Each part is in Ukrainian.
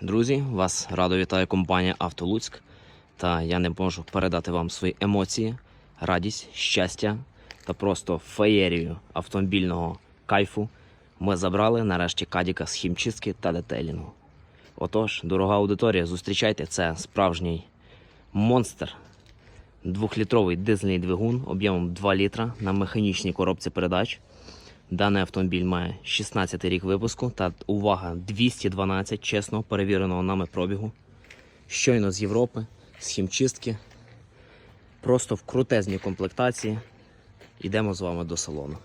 Друзі, вас радо вітає компанія Автолуцьк. Та я не можу передати вам свої емоції, радість, щастя та просто феєрію автомобільного кайфу. Ми забрали нарешті кадіка з хімчистки та детелінгу. Отож, дорога аудиторія, зустрічайте, це справжній монстр. Двохлітровий дизельний двигун об'ємом 2 літра на механічній коробці передач. Даний автомобіль має 16 рік випуску та увага 212 чесно перевіреного нами пробігу. Щойно з Європи, з хімчистки. Просто в крутезній комплектації. Йдемо з вами до салону.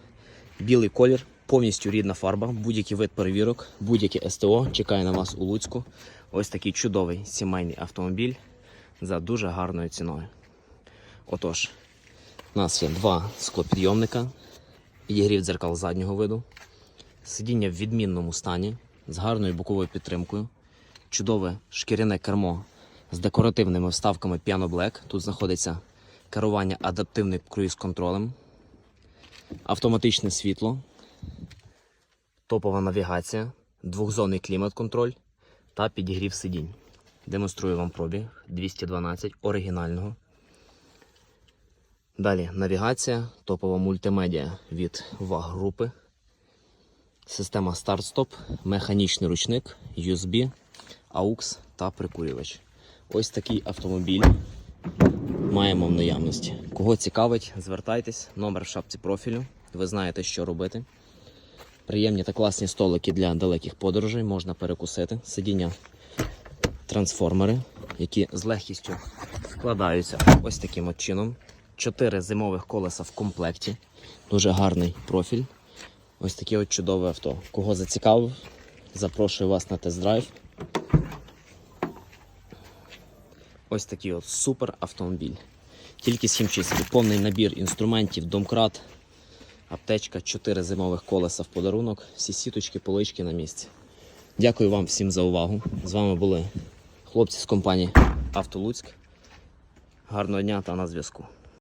Білий колір, повністю рідна фарба, будь-який вид перевірок, будь-яке СТО чекає на вас у Луцьку. Ось такий чудовий сімейний автомобіль за дуже гарною ціною. Отож, у нас є два склопідйомника, підігрів дзеркал заднього виду, сидіння в відмінному стані з гарною боковою підтримкою, чудове шкіряне кермо з декоративними вставками Piano Black. Тут знаходиться керування адаптивним круїз-контролем, автоматичне світло, топова навігація, двохзонний клімат-контроль та підігрів сидінь. Демонструю вам пробіг 212 оригінального. Далі навігація, топова мультимедіа від ВАГ групи, система старт-стоп, механічний ручник, USB, AUX та прикурювач. Ось такий автомобіль маємо в наявності. Кого цікавить, звертайтесь, номер в шапці профілю. Ви знаєте, що робити. Приємні та класні столики для далеких подорожей можна перекусити. Сидіння трансформери, які з легкістю складаються ось таким от чином. Чотири зимових колеса в комплекті. Дуже гарний профіль. Ось таке от чудове авто. Кого зацікавив, запрошую вас на тест-драйв. Ось такий от супер автомобіль. Тільки з хімчистки. Повний набір інструментів, домкрат, аптечка, 4 зимових колеса в подарунок, всі сіточки, полички на місці. Дякую вам всім за увагу. З вами були хлопці з компанії Автолуцьк. Гарного дня та на зв'язку.